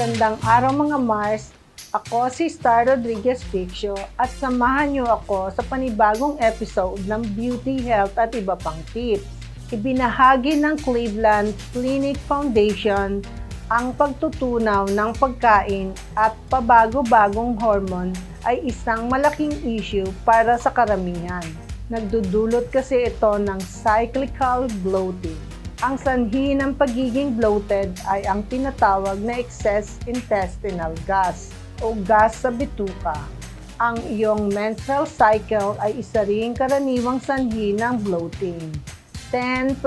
Magandang araw mga Mars. Ako si Star Rodriguez Piccio at samahan niyo ako sa panibagong episode ng Beauty, Health at iba pang tips. Ibinahagi ng Cleveland Clinic Foundation ang pagtutunaw ng pagkain at pabago-bagong hormone ay isang malaking issue para sa karamihan. Nagdudulot kasi ito ng cyclical bloating. Ang sanhi ng pagiging bloated ay ang tinatawag na excess intestinal gas o gas sa bituka. Ang iyong menstrual cycle ay isa ring karaniwang sanhi ng bloating. 10%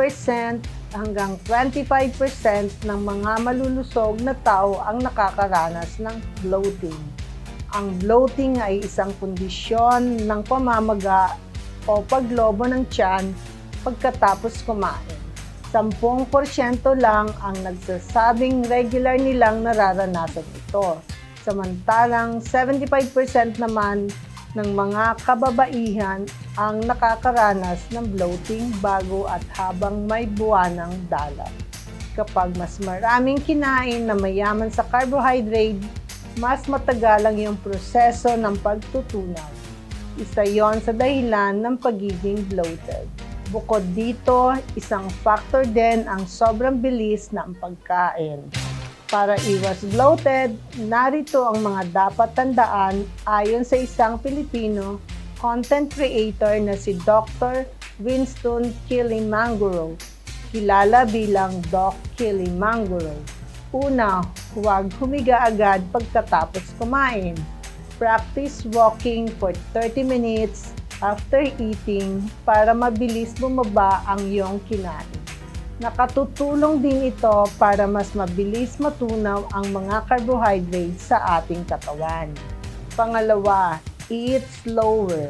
hanggang 25% ng mga malulusog na tao ang nakakaranas ng bloating. Ang bloating ay isang kondisyon ng pamamaga o paglobo ng tiyan pagkatapos kumain. 10% lang ang nagsasabing regular nilang nararanasan ito. Samantalang 75% naman ng mga kababaihan ang nakakaranas ng bloating bago at habang may buwanang dalat. Kapag mas maraming kinain na mayaman sa carbohydrate, mas matagalang yung proseso ng pagtutunaw. Isa yon sa dahilan ng pagiging bloated. Bukod dito, isang factor din ang sobrang bilis ng pagkain. Para iwas bloated, narito ang mga dapat tandaan ayon sa isang Pilipino content creator na si Dr. Winston Kilimanguro, kilala bilang Doc Kilimanguro. Una, huwag humiga agad pagkatapos kumain. Practice walking for 30 minutes after eating para mabilis bumaba ang iyong kinain. Nakatutulong din ito para mas mabilis matunaw ang mga carbohydrates sa ating katawan. Pangalawa, eat slower.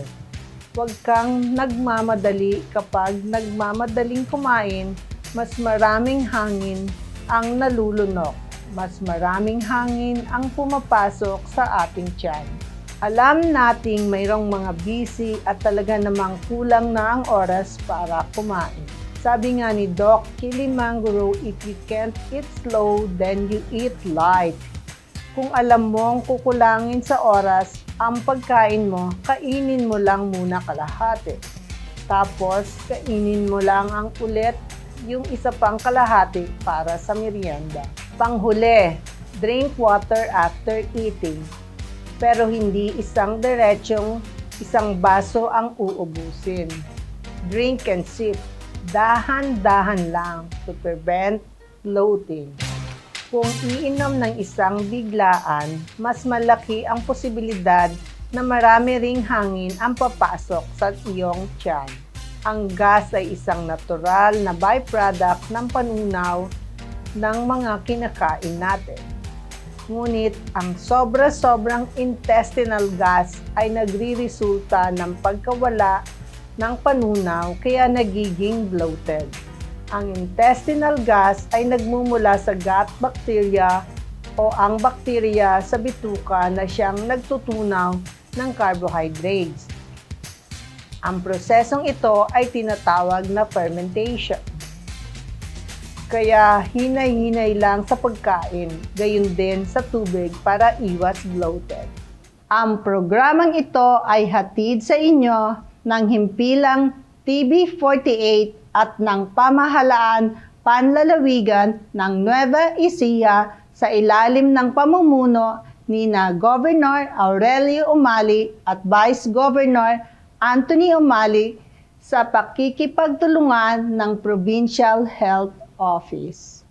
Huwag kang nagmamadali kapag nagmamadaling kumain, mas maraming hangin ang nalulunok. Mas maraming hangin ang pumapasok sa ating tiyan. Alam nating mayroong mga busy at talaga namang kulang na ang oras para kumain. Sabi nga ni Doc Kilimanguro, if you can't eat slow, then you eat light. Kung alam mong kukulangin sa oras ang pagkain mo, kainin mo lang muna kalahati. Tapos, kainin mo lang ang ulit yung isa pang kalahati para sa merienda. Panghuli, drink water after eating. Pero hindi isang diretsong isang baso ang uubusin. Drink and sip. Dahan-dahan lang to prevent bloating. Kung iinom ng isang biglaan, mas malaki ang posibilidad na marami ring hangin ang papasok sa iyong tiyan. Ang gas ay isang natural na byproduct ng panunaw ng mga kinakain natin. Ngunit ang sobra-sobrang intestinal gas ay nagriresulta ng pagkawala ng panunaw kaya nagiging bloated. Ang intestinal gas ay nagmumula sa gut bacteria o ang bakterya sa bituka na siyang nagtutunaw ng carbohydrates. Ang prosesong ito ay tinatawag na fermentation. Kaya hinay-hinay lang sa pagkain, gayon din sa tubig para iwas bloated. Ang programang ito ay hatid sa inyo ng himpilang TV48 at ng pamahalaan panlalawigan ng Nueva Ecija sa ilalim ng pamumuno ni na Governor Aurelio Umali at Vice Governor Anthony Umali sa pakikipagtulungan ng Provincial Health Office.